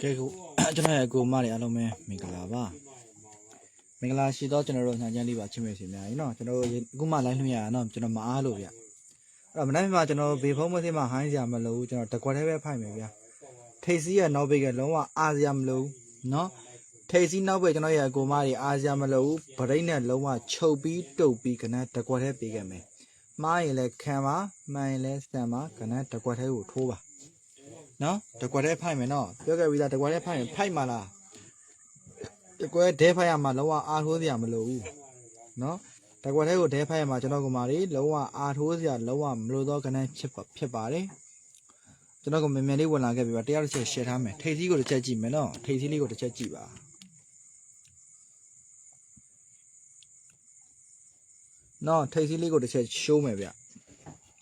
ကဲကိုကျွန်တော်ရဲ့အကိုမတွေအားလုံးပဲမင်္ဂလာပါမင်္ဂလာရှိသောကျွန်တော်တို့ညာချမ်းလေးပါချစ်မိတ်ဆွေများရေနော်ကျွန်တော်တို့အခုမှ live လွှင့်ရတာနော်ကျွန်တော်မအားလို့ဗျအဲ့တော့မနေ့ကကျွန်တော်ဘေဖုံးမသိမှဟိုင်းစရာမလိုဘူးကျွန်တော်တကွက်သေးပဲဖိုက်မယ်ဗျထိတ်စီးရနောက်ဘေကလုံးဝအားစရာမလိုဘူးနော်ထိတ်စီးနောက်ဘေကျွန်တော်ရဲ့အကိုမတွေအားစရာမလိုဘူးဗရိတ်နဲ့လုံးဝချုပ်ပြီးတုပ်ပြီးခဏတကွက်သေးပေးခဲ့မယ်မှားရင်လည်းခံပါမှန်ရင်လည်းစံပါခဏတကွက်သေးကိုထိုးပါ နော်တကွက်တည်းဖိုက်မယ်နော်ပြောခဲ့ပြီးသားတကွက်တည်းဖိုက်ရင်ဖိုက်မှာလားတကွက်ဒဲဖိုက်ရမှာလုံးဝအားထိုးစရာမလိုဘူးနော်တကွက်တည်းကိုဒဲဖိုက်ရမှာကျွန်တော်ကမာရီလုံးဝအားထိုးစရာလုံးဝမလိုတော့ကနန်းဖြစ်ပါဖြစ်ပါတယ်ကျွန်တော်ကမြန်မြန်လေးဝင်လာခဲ့ပြီပါတရားတစ်ချက် share ထားမယ်ထိပ်စည်းကိုတစ်ချက်ကြည့်မယ်နော်ထိပ်စည်းလေးကိုတစ်ချက်ကြည့်ပါနော်ထိပ်စည်းလေးကိုတစ်ချက် show မယ်ဗျအ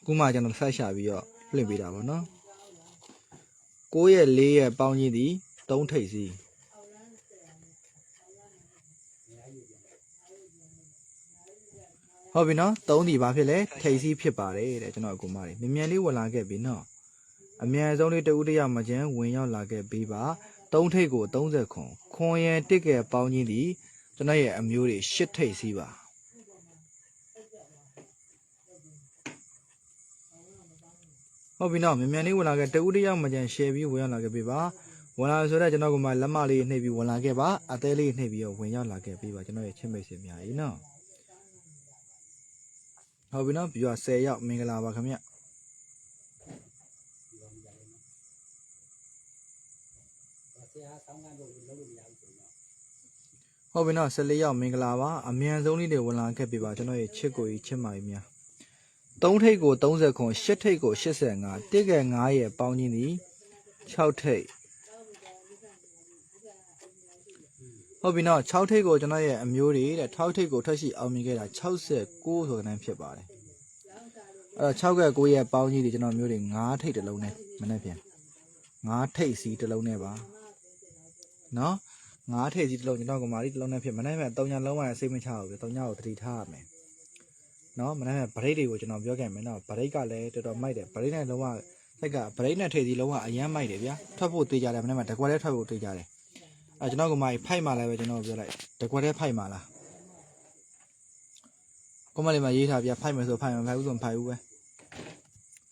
ခုမှကျွန်တော်ဆက်ရှာပြီးတော့လွှင့်ပေးတာပါနော် 9ရက်4ရက်ပေါင်းကြီးသည်3ထိပ်စီဟုတ်ပြီနော်3ဒီဘာဖြစ်လဲထိပ်စီဖြစ်ပါတယ်တဲ့ကျွန်တော်အကူမလေးမြ мян လေးဝင်လာခဲ့ပြီနော်အမြန်ဆုံးလေးတဦးတယောက်မကျန်းဝင်ရောက်လာခဲ့ပြီးပါ3ထိပ်ကို30ခွန်ခွန်ရန်တစ်ကယ်ပေါင်းကြီးသည်ကျွန်တော်ရဲ့အမျိုးတွေ10ထိပ်စီပါ ဟုတ်ပြီနော်မြန်မြန်လေးဝင်လာခဲ့တူတယောက်မကြံ share ပြီးဝင်ရောက်လာခဲ့ပြီပါဝင်လာဆိုတော့ကျွန်တော်ကမှလက်မလေးနှိပ်ပြီးဝင်လာခဲ့ပါအသေးလေးနှိပ်ပြီးတော့ဝင်ရောက်လာခဲ့ပြီပါကျွန်တော်ရဲ့ချစ်မိတ်ဆွေများကြီးနော်ဟုတ်ပြီနော်ပြီးတော့10ရောက်မင်္ဂလာပါခင်ဗျဟုတ်ပြီနော်14ရောက်မင်္ဂလာပါအမြန်ဆုံးလေးတွေဝင်လာခဲ့ပြီပါကျွန်တော်ရဲ့ချစ်ကိုကြီးချစ်မကြီးများ 3ထိပ်ကို30ခွန်8ထိပ်ကို85တစ်ကဲ9ရဲ့ပေါင်းချင်းသည်6ထိပ်ဟုတ်ပြီနော်6ထိပ်ကိုကျွန်တော်ရဲ့အမျိုးတွေတဲ့6ထိပ်ကိုထွက်ရှိအောင်မြင်ခဲ့တာ69ဆိုတဲ့နန်းဖြစ်ပါတယ်အဲ့တော့6က9ရဲ့ပေါင်းကြီးတွေကျွန်တော်မျိုးတွေ9ထိပ်တစ်လုံးနဲ့မနေ့ပြန်9ထိပ်စီတစ်လုံးနဲ့ပါနော်9ထိပ်စီတစ်လုံးကျွန်တော်ကမာရီတစ်လုံးနဲ့ဖြစ်မနေ့ပြန်3ညလုံးဝစိတ်မချဘူးပြ3ညကိုတတိထားရမယ် နော်မနေ့ပြန်ဗရိတ်တွေကိုကျွန်တော်ပြောခဲ့မယ်နော်ဗရိတ်ကလည်းတော်တော်မိုက်တယ်ဗရိတ်နဲ့လုံးဝစိတ်ကဗရိတ်နဲ့ထိပ်စီလုံးဝအယမ်းမိုက်တယ်ဗျာထွက်ဖို့တေးကြတယ်မနေ့ပြန်တကွက်လေးထွက်ဖို့တေးကြတယ်အဲ့ကျွန်တော်ကမာရီဖိုက်မှလည်းပဲကျွန်တော်ပြောလိုက်တကွက်လေးဖိုက်မှလားကွန်မလေးမှာရေးထားပြဖိုက်မယ်ဆိုဖိုက်မယ်ဖိုက်ဘူးဆိုမဖိုက်ဘူးပဲ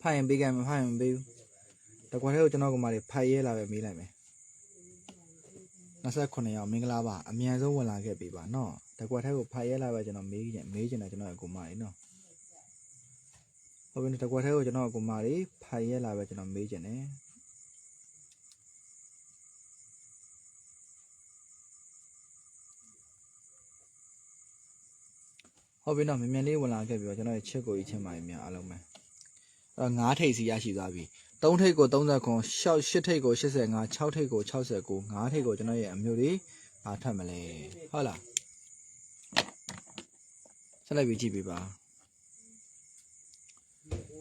ဖိုက်ရင်ပေးကြမယ်ဖိုက်ရင်မပေးဘူးတကွာထဲကိုကျွန်တော်ကမှလေးဖိုက်ရဲလာပဲမေးလိုက်မယ်29ရောက်မင်္ဂလာပါအမြန်ဆုံးဝင်လာခဲ့ပြီပါနော် တကွာထဲကိုဖိုက်ရဲလာပဲကျွန်တော်မေးကြည့်မေးချင်တယ်ကျွန်တော်အကူမလေးနော်ဟုတ်ပြီတကွာထဲကိုကျွန်တော်အကူမလေးဖိုက်ရဲလာပဲကျွန်တော်မေးချင်တယ်ဟုတ်ပြီနော်မြန်မြန်လေးဝင်လာခဲ့ပြီပါကျွန်တော်ရဲ့ချစ်ကိုကြီးချင်းပါကြီးများအားလုံးပဲအဲ9ထိပ်စီရရှိသွားပြီ3ထိပ်ကို30ခွန်6 8ထိပ်ကို85 6ထိပ်ကို69 5ထိပ်ကိုကျွန်တော်ရဲ့အမျိုးတွေအားထပ်မလဲဟုတ်လား ဆက်လိုက်ပြီးကြည့်ပေးပါ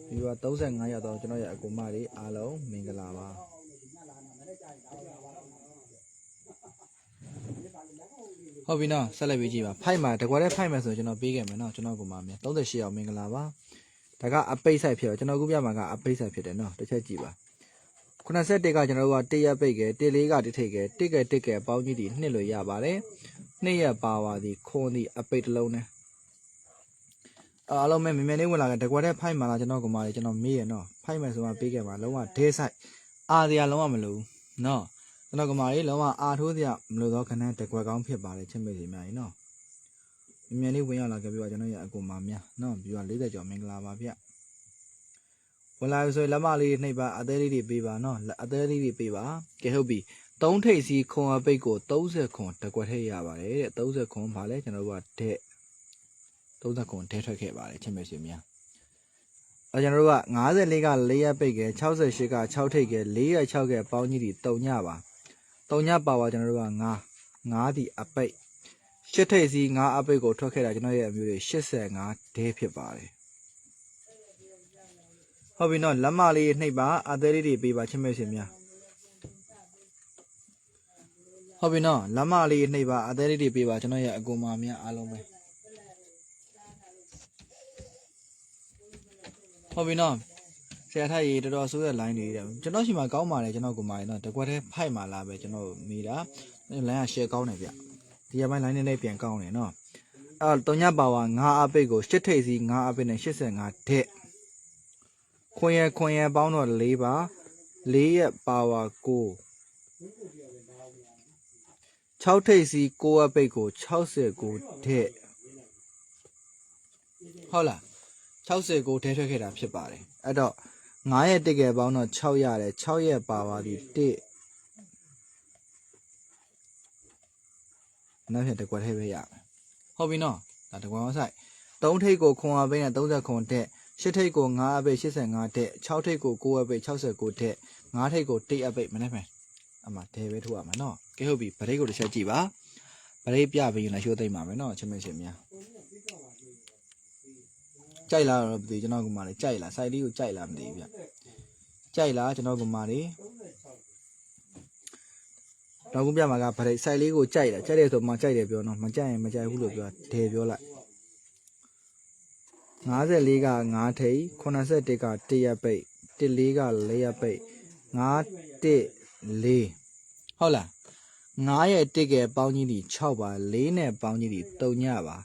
ဒီက35ရောက်တော့ကျွန်တော်ရဲ့အကူမတွေအားလုံးမင်္ဂလာပါဟုတ်ပြီနော်ဆက်လိုက်ပြီးကြည့်ပါဖိုက်မှာတကွာတဲ့ဖိုက်မှာဆိုကျွန်တော်ပေးခဲ့မယ်နော်ကျွန်တော်ကမှမြန်38ရောက်မင်္ဂလာပါဒါကအပိတ်ဆိုင်ဖြစ်တော့ကျွန်တော်ခုပြမှာကအပိတ်ဆိုင်ဖြစ်တယ်နော်တစ်ချက်ကြည့်ပါ91ကကျွန်တော်တို့က1ရက်ပိတ်ခဲ့1လေးကတစ်ထိပ်ခဲ့1က1ကပေါင်းကြီးဒီနှစ်လို့ရပါတယ်နှစ်ရက်ပါပါသည်ခွန်သည်အပိတ်တစ်လုံးနဲ့ အားလုံးပဲမြန်မြန်လေးဝင်လာကြတကွာတဲ့ဖိုက်မှာလားကျွန်တော်ကမှလေကျွန်တော်မေးရနော်ဖိုက်မယ်ဆိုမှပေးခဲ့မှာလုံးဝဒဲဆိုင်အားစရာလုံးဝမလိုဘူးနော်ကျွန်တော်ကမှလေလုံးဝအားထိုးစရာမလိုတော့ခဏတကွက်ကောင်းဖြစ်ပါတယ်ချစ်မေစီများကြီးနော်အမြန်လေးဝင်ရောက်လာခဲ့ပြီးတော့ကျွန်တော်ရဲ့အကူမများနော်ပြီးတော့40ကျော်မင်္ဂလာပါဗျဝင်လာပြီဆိုရင်လက်မလေးနှိပ်ပါအသေးလေးတွေပေးပါနော်လက်အသေးလေးတွေပေးပါကဲဟုတ်ပြီ3ထိပ်စီခွန်အပိတ်ကို30ခွန်တကွက်ထဲရပါတယ်တဲ့30ခွန်ပါလဲကျွန်တော်တို့ကတဲ့ 30ခွန်ထဲထွက်ခဲ့ပါတယ်ချင်းမဲရှင်များအဲကျွန်တော်တို့က54က4ရက်ပိတ်က68က6ထိပ်က4ရက်6ကပေါင်းကြီးတွေတုံညပါတုံညပါပါကျွန်တော်တို့က9 9ဒီအပိတ်ရှစ်ထိပ်စီငါးအပိတ်ကိုထွက်ခဲ့တာကျွန်တော်ရဲ့အမျိုးတွေ85ဒဲဖြစ်ပါတယ်ဟုတ်ပြီနော်လက်မလေးနှိပ်ပါအသေးလေးတွေပေးပါချစ်မဲ့ရှင်များဟုတ်ပြီနော်လက်မလေးနှိပ်ပါအသေးလေးတွေပေးပါကျွန်တော်ရဲ့အကူမများအားလုံးပဲ ဟုတ်ပြီနော်ဆရာထားရေတော်တော်ဆိုးတဲ့ line တွေတဲ့ကျွန်တော်ရှိမှကောင်းပါတယ်ကျွန်တော်ကိုမာရီနော်တကွက်တည်းဖိုက်မှလာပဲကျွန်တော်မိတာ line က share ကောင်းတယ်ဗျဒီရပိုင်း line နဲ့ပြန်ကောင်းတယ်နော်အဲ့တော့ညပါဝါ9အပိတ်ကိုရှစ်ထိပ်စီ9အပိတ်နဲ့85တဲ့ခွင်ရခွင်ရပေါင်းတော့4ပါ4ရက်ပါဝါ9 6ထိပ်စီ9အပိတ်ကို69တဲ့ဟုတ်လား 69ထဲထွက်ခဲ့တာဖြစ်ပါတယ်အဲ့တော့9ရက်တစ်ကယ်ပေါင်းတော့6ရတယ်6ရက်ပါပါဒီ1နောက်ပြန်တစ်ကွက်ထဲပဲရမယ်ဟုတ်ပြီနော်ဒါတစ်ကွက်အောင်ဆိုင်3ထိပ်ကိုခွန်အပိတ်နဲ့30ခွန်တဲ့8ထိပ်ကို9အပိတ်85တဲ့6ထိပ်ကို9အပိတ်69တဲ့9ထိပ်ကို1အပိတ်မနေ့မှအမှတဲပဲထိုးရမှာနော်ကဲဟုတ်ပြီဗရိတ်ကိုတစ်ချက်ကြည့်ပါဗရိတ်ပြပြီးရင်လည်းရှိုးသိမ့်ပါမယ်နော်ချစ်မရှင်များ ကြိုက်လားတော့မသိဘူးကျွန်တော်ကမှလည်းကြိုက်လားစိုက်လေးကိုကြိုက်လားမသိဘူးဗျကြိုက်လားကျွန်တော်ကမှလည်းတော့ခုပြမှာကဗရိတ်စိုက်လေးကိုကြိုက်တာကြိုက်တယ်ဆိုမှကြိုက်တယ်ပြောနော်မကြိုက်ရင်မကြိုက်ဘူးလို့ပြောဒဲပြောလိုက်54က9ထိပ်81က1ရက်ပိတ်14က4ရက်ပိတ်9 1 4ဟုတ်လား9ရဲ့1ကယ်ပေါင်းကြီးဒီ6ပါ4နဲ့ပေါင်းကြီးဒီ3ညပါ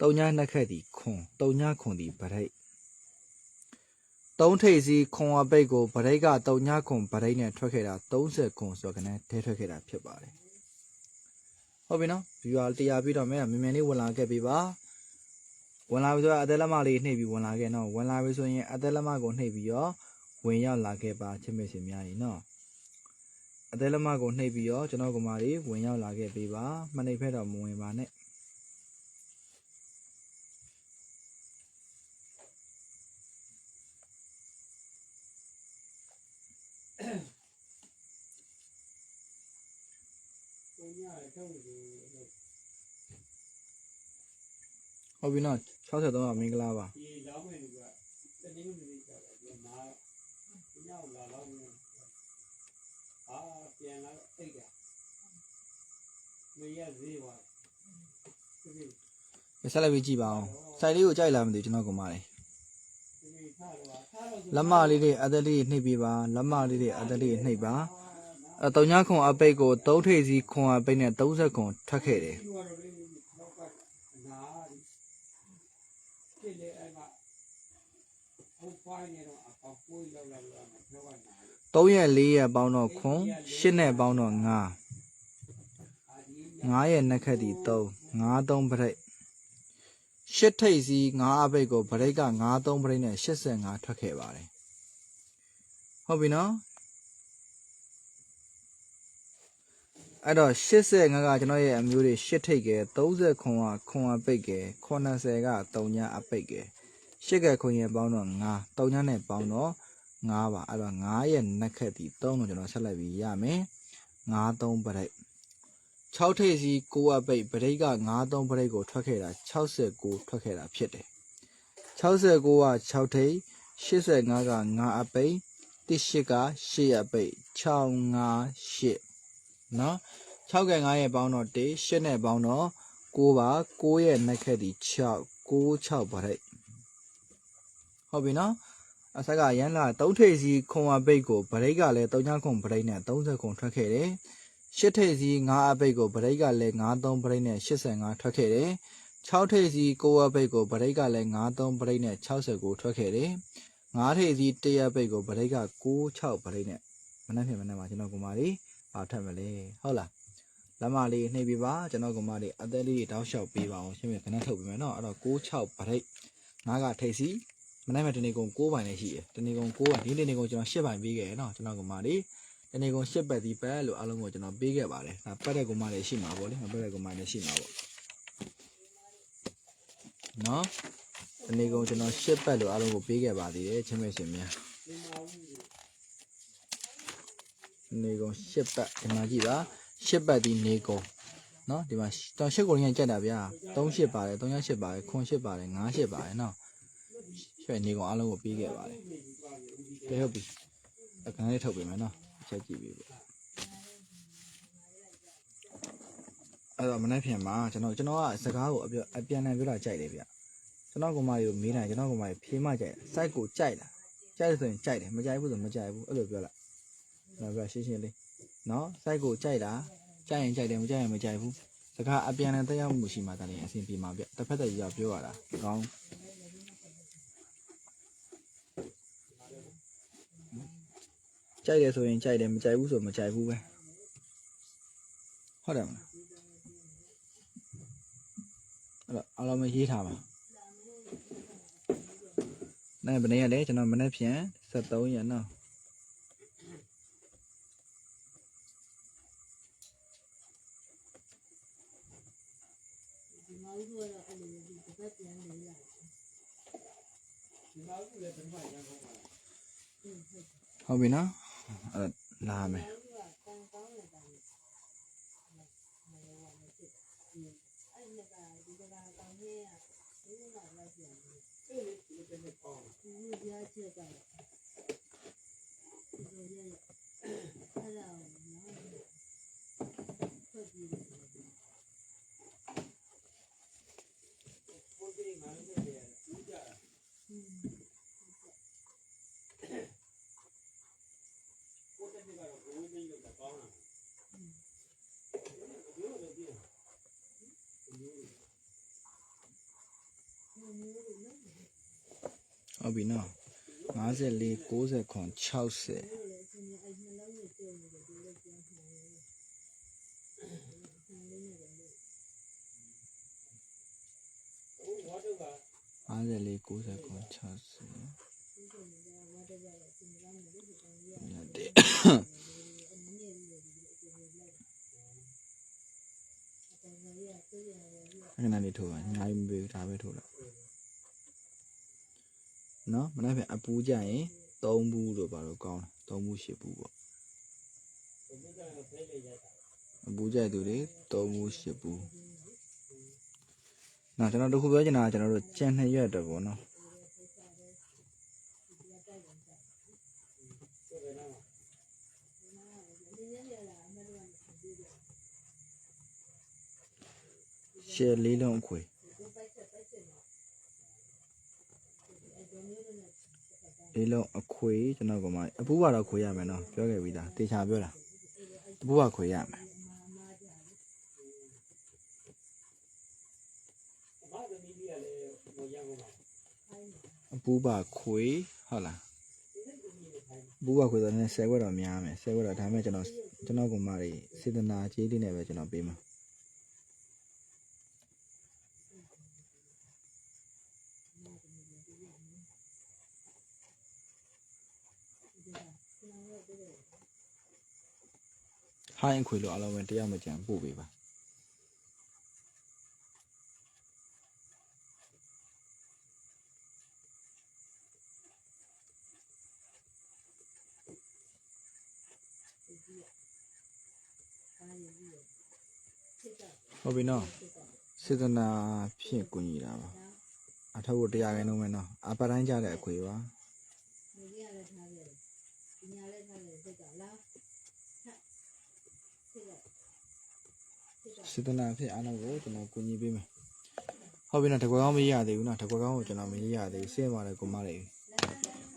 3ညနှစ်ခက်ဒီခွန်3ညခွန်ဒီဗရိတ်3ထိပ်စီခွန်အပိတ်ကိုဗရိတ်က3ညခွန်ဗရိတ်နဲ့ထွက်ခဲ့တာ30ခွန်ဆိုတော့ကနန်းထဲထွက်ခဲ့တာဖြစ်ပါတယ်ဟုတ်ပြီနော် viewer တရားပြီးတော့မဲမြန်မြန်လေးဝင်လာခဲ့ပြီပါဝင်လာပြီဆိုတော့အသက်လက်မလေးနှိပ်ပြီးဝင်လာခဲ့နော်ဝင်လာပြီဆိုရင်အသက်လက်မကိုနှိပ်ပြီးတော့ဝင်ရောက်လာခဲ့ပါချစ်မေရှင်များနေနော်အသေးလက်မကိုနှိပ်ပြီးတော့ကျွန်တော်ကမာတွေဝင်ရောက်လာခဲ့ပေးပါမနှိပ်ဖက်တော့မဝင်ပါနဲ့ ဟုတ်ပြီနော်63ပါမင်္ဂလာပါဒီလောင်းမယ်ကတနည်းနည်းကြတယ်ဒီမှာညောက်လာလောင်းနေအာပြန်လာအိတ်ကမရသေးပါဘူးဒီရဆက်လိုက်ပြီးကြည့်ပါအောင်စိုက်လေးကိုကြိုက်လားမသိဘူးကျွန်တော်ကမာတွေဒီထားတော့ထားတော့လက်မလေးတွေအသက်လေးတွေနှိပ်ပြီးပါလက်မလေးတွေအသက်လေးတွေနှိပ်ပါအဲတုံညာခွန်အပိတ်ကို3ထိပ်စီခွန်အပိတ်နဲ့30ခွန်ထွက်ခဲ့တယ် ဒီကတော့လေးတော့ကအနာ ဒီလေအဲ့ကဟိုပိုင်းနေတော့အပေါပွေးလောက်လာလို့တော့နာ3ရက်4ရက်ပေါင်းတော့ခွန်8နဲ့ပေါင်းတော့9အာဒီ9ရက်နှစ်ခက်တီ3 9 3ပရိတ်ရှစ်ထိပ်စီ9အပိတ်ကိုပရိတ်က9 3ပရိတ်နဲ့85ထွက်ခဲ့ပါတယ်ဟုတ်ပြီနော် အဲ့တော့85ကကျွန်တော်ရဲ့အမျိုးတွေရှစ်ထိပ်ကဲ30ခွန်ကခွန်အပိတ်ကဲ80က3ညအပိတ်ကဲရှစ်ကခွန်ရဲ့ပေါင်းတော့9 3ညနဲ့ပေါင်းတော့9ပါအဲ့တော့9ရဲ့နှစ်ခက်တီ3လို့ကျွန်တော်ဆက်လိုက်ပြီးရမယ်9 3ပရိတ်6ထိပ်စီ9အပိတ်ပရိတ်က93ပရိတ်ကိုထွက်ခဲ့တာ69ထွက်ခဲ့တာဖြစ်တယ်69က6ထိပ်85က9အပိတ်18က8အပိတ်658 နော်6က5ရဲ့ပေါင်းတော့1 8နဲ့ပေါင်းတော့6ပါ6ရဲ့နှက်ခက်ဒီ6 6 6ပါလိုက်ဟုတ်ပြီနော်အဆက်ကရန်လာ3ထိပ်စီခွန်ဝဘိတ်ကိုဗရိတ်ကလည်း3ချောင်းခွန်ဗရိတ်နဲ့30ခွန်ထွက်ခဲ့တယ်8ထိပ်စီ9အဘိတ်ကိုဗရိတ်ကလည်း93ဗရိတ်နဲ့85ထွက်ခဲ့တယ်6ထိပ်စီ9အဘိတ်ကိုဗရိတ်ကလည်း93ဗရိတ်နဲ့69ထွက်ခဲ့တယ်9ထိပ်စီ1အဘိတ်ကိုဗရိတ်က96ဗရိတ်နဲ့မနှက်ဖြစ်မနှက်ပါကျွန်တော်ကိုမာလေး ပါထက်မလဲဟုတ်လားလက်မလေးနှိပ်ပြပါကျွန်တော်ကမာလေးအသက်လေးတောက်လျှောက်ပေးပါအောင်ရှင်းပြခဏထုတ်ပေးမယ်နော်အဲ့တော့96ဗရိတ်9ကထိပ်စီမနှက်မဲ့တနေကုန်9ပိုင်နဲ့ရှိတယ်တနေကုန်9ပိုင်ဒီတနေကုန်ကျွန်တော်10ပိုင်ပေးခဲ့ရနော်ကျွန်တော်ကမာလေးတနေ့ကုန်ရှစ်ပတ်ဒီပတ်လို့အားလုံးကိုကျွန်တော်ပေးခဲ့ပါတယ်ဒါပတ်တဲ့ကုမတွေရှိမှာပေါ့လေမပတ်တဲ့ကုမတွေရှိမှာပေါ့နော်တနေ့ကုန်ကျွန်တော်ရှစ်ပတ်လို့အားလုံးကိုပေးခဲ့ပါသေးတယ်ချင်းမဲရှင်များတ နေ့ကုန်ရှစ်ပတ်ဒီမှာကြည့်ပါရှစ်ပတ်ဒီနေကုန်နော်ဒီမှာတော့ရှစ်ကုန်ရင်းကြက်တာဗျာ3ရှစ်ပါတယ်3ရရှစ်ပါတယ်ခွန်ရှစ်ပါတယ်5ရှစ်ပါတယ်နော်ရွှေနေကုန်အားလုံးကိုပေးခဲ့ပါတယ်ကဲဟုတ်ပြီအခန်းလေးထုတ်ပေးမယ်နော်ချက်ကြည့်ပြီပေါ့အဲ့တော့မနေ့ဖြန်မှာကျွန်တော်ကျွန်တော်ကစကားကိုအပြအပြန်အလှန်ပြောတာကြိုက်တယ်ဗျကျွန်တော်ကောင်မကြီးကိုမေးတာကျွန်တော်ကောင်မကြီးဖြေးမှကြိုက်တယ် site ကိုကြိုက်လားကြိုက်တယ်ဆိုရင်ကြိုက်တယ်မကြိုက်ဘူးဆိုမကြိုက်ဘူးအဲ့လိုပြောလိုက် နော်ပြောရှင်းရှင်းလေးနော်စိုက်ကိုကြိုက်တာကြိုက်ရင်ကြိုက်တယ်မကြိုက်ရင်မကြိုက်ဘူးစကားအပြန်နဲ့တရားမှုရှိမှတည်းအဆင်ပြေမှာပြတစ်ဖက်တည်းရောက်ပြောရတာကောင်းကြိုက်တယ်ဆိုရင်ကြိုက်တယ်မကြိုက်ဘူးဆိုမကြိုက်ဘူးပဲဟုတ်တယ်မလားအဲ့တော့အားလုံးမရေးထားပါနိုင်ဘယ်နေ့ရလဲကျွန်တော်မနေ့ဖြန်73ရက်နော် ဒီမှာဦးကတော့အဲ့လိုဒီတစ်ပတ်ပြန်နေလာ ဒီမှာကလည်းပထမရန်ကုန်မှာ ဟုတ်ပြီနော်အဲ့တော့လာမယ်ဦးကတန်ကောင်းနေတာလေမလောရမဖြစ်အဲ့ဒီကဒီကလာကောင်းကြီးကဒီကလာလိုက်ပြန်တယ် အဲ့ဒီဒီတဲ့နဲ့ပေါ့ ဒီလိုပြချက်ကဒီလိုရရအဲ့ဒါနော်ဖတ်ပြီးတယ် ကိုကြီးငါလည်းတည်းဦးကြ อืม ကိုတက်ကတော့ဘဝင်းသိလို့ကောင်းတာဘယ်လိုလဲဒီဟုတ်ပြီနော်54 60ခွန်60အဲ့လေအရှင်အဲ့နှလုံးနဲ့ကျုံနေတယ်ဒီလိုပြန်ခံရတယ်ဆန်လေးနဲ့လည်းဟိုဝါတော့က54 60 ခဏလေးထိုးပါညာကြီးမပေးဘူးဒါပဲထိုးလိုက်နော်မနေ့ကအပူကြရင်3ဘူးလို့ပါတော့ကောင်းတယ်3ဘူး10ဘူးပေါ့ဘယ်ကတော့ဖဲလေရတာအပူကြိုက်သူတွေ3ဘူး10ဘူးနော်ကျွန်တော်တို့ခုပြောချင်တာကကျွန်တော်တို့ကြံနှစ်ရွက်တော့ပေါ့နော် ဆိုတော့နော် ဒီနေ့ရလာအမတို့ကပြီးတော့ ရှယ်လေးလုံးအခွေဒီပိုက်ချက်ပိုက်ချက်တော့အဲ့ဒီမျိုးနဲ့လေးလုံးအခွေကျွန်တော်ကမှအပူကတော့ခွေရမယ်နော်ပြောခဲ့ပြီးသားတေချာပြောတာအပူကခွေရမယ်မာမာကြတယ်အမသမီးလေးကလည်းဟိုရန်ကုန်မှာခိုင်းတယ်အပူပါခွေဟုတ်လားအပူပါခွေဆိုတော့10ခွက်တော့များမယ်10ခွက်တော့ဒါပေမဲ့ကျွန်တော်ကျွန်တော်ကမှတွေစေတနာကြီးလေးနဲ့ပဲကျွန်တော်ပေးမှာ ဟိုင်းအခွေလို့အလုံးပဲတရားမကြံပို့ပေးပါခိုင်းပြီးတော့ဖြစ်တာဟုတ်ပြီနော်ဖြစ်တာစေတနာဖြင့်ကူညီတာပါအထောက်ကိုတရားခိုင်းလုံးမယ်နော်အပတိုင်းကြတဲ့အခွေပါ ဒီကလည်းထားခဲ့တယ်ဒီညာလည်းထားခဲ့တယ်ဖြစ်တာလားဖြစ်တာဖြ စ်တာစေတနာဖြင့်အားလုံးကိုကျွန်တော်ကူညီပေးမယ်ဟုတ်ပြီနော်တကွယ်ကောင်းမရသေးဘူးနော်တကွယ်ကောင်းကိုကျွန်တော်မရသေးဘူးစင်းပါတယ်ကိုမလေး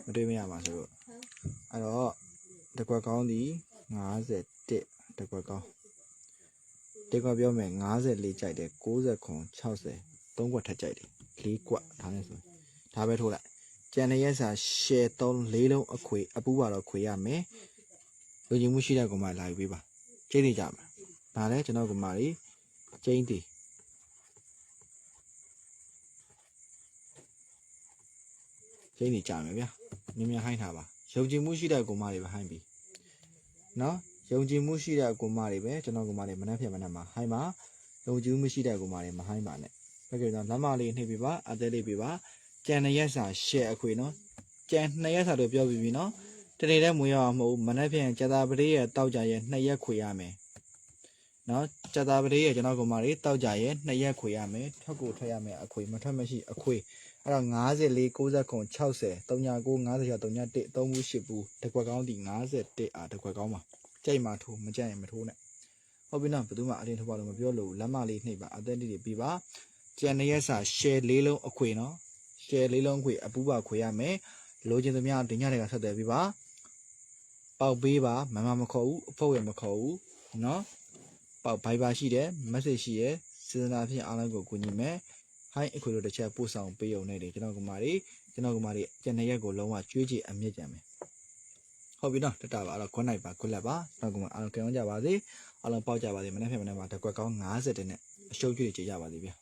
မတွေ့မရပါဆိုတော့အဲ့တော့တကွယ်ကောင်းဒီ51တကွယ်ကောင်းတကွယ်ပြောမယ်54ကြိုက်တယ်60ခွန်60 3ကွက်ထက်ကြိုက်တယ်4ကွက်ဒါနဲ့ဆိုဒါပဲထိုးလိုက်ကြံတဲ့ရက်စာ share 3 4လုံးအခွေအပူပါတော့ခွေရမယ်လူကြီးမှုရှိတဲ့ကောင်မလာယူပေးပါကျိတ်နေကြမယ် ဒါလည်းကျွန်တော်ကောင်မကြီးကျိန်းတည်ကျိန်းနေကြမယ်ဗျာမြင်မြန်ဟိုင်းထားပါယုံကြည်မှုရှိတဲ့ကောင်မတွေပဲဟိုင်းပြီနော်ယုံကြည်မှုရှိတဲ့ကောင်မတွေပဲကျွန်တော်ကောင်မတွေမနှက်ဖြစ်မနှက်မှာဟိုင်းပါယုံကြည်မှုရှိတဲ့ကောင်မတွေမဟိုင်းပါနဲ့ဟုတ်ကဲ့တော့လမ်းမလေးနှိပ်ပြပါအသေးလေးပြပါကြံတဲ့ရက်စာ share အခွေနော်ကြံနှစ်ရက်စာလို့ပြောပြီးပြီနော်တနေ့တည်းမွေးရအောင်မဟုတ်ဘူးမနေ့ပြန်ကျက်သားပတိရဲ့တောက်ကြရဲ့နှစ်ရက်ခွေရမယ် နော်ကျက်သားပတိရဲ့ကျွန်တော်ကောင်မလေးတောက်ကြရဲ့နှစ်ရက်ခွေရမယ်ထွက်ကိုထွက်ရမယ်အခွေမထွက်မရှိအခွေအဲ့တော့54 90ခွန်60 39 50ရ31 3ဘူး8ဘူးတစ်ခွက်ကောင်းဒီ51အာတစ်ခွက်ကောင်းပါကြိုက်မှထိုးမကြိုက်ရင်မထိုးနဲ့ဟုတ်ပြီနော်ဘယ်သူမှအတင်းထုတ်ပါလို့မပြောလို့လက်မလေးနှိပ်ပါအသက်လေးတွေပြီးပါကျန်တဲ့ရက်စာ share လေးလုံးအခွေနော် share လေးလုံးအခွေအပူပါခွေရမယ်လိုချင်သူများဒီညတွေကဆက်သွယ်ပြီးပါပေါက်ပေးပါမမမခေါ်ဘူးအဖို့ရမခေါ်ဘူးနော် ပေါက်ဘိုင်ဘာရှိတယ် message ရှိရယ်စေတနာဖြင့်အားလုံးကိုကူညီမယ် hi အခုလိုတစ်ချက်ပို့ဆောင်ပေးရုံနဲ့လေကျွန်တော်ကမာရီကျွန်တော်ကမာရီကျန်တဲ့ရက်ကိုလုံးဝကျွေးကြည့်အမြင့်ကြံမယ်ဟုတ်ပြီနော်တတပါအဲ့တော့ good night ပါ good luck ပါကျွန်တော်ကမာအားလုံးကြောင်းကြပါစေအားလုံးပေါက်ကြပါစေမနေ့ဖြန်မနေ့မှာတစ်ကွက်ကောင်း90တဲ့နဲ့အရှုပ်ကျွေးကြရပါစေဗျာ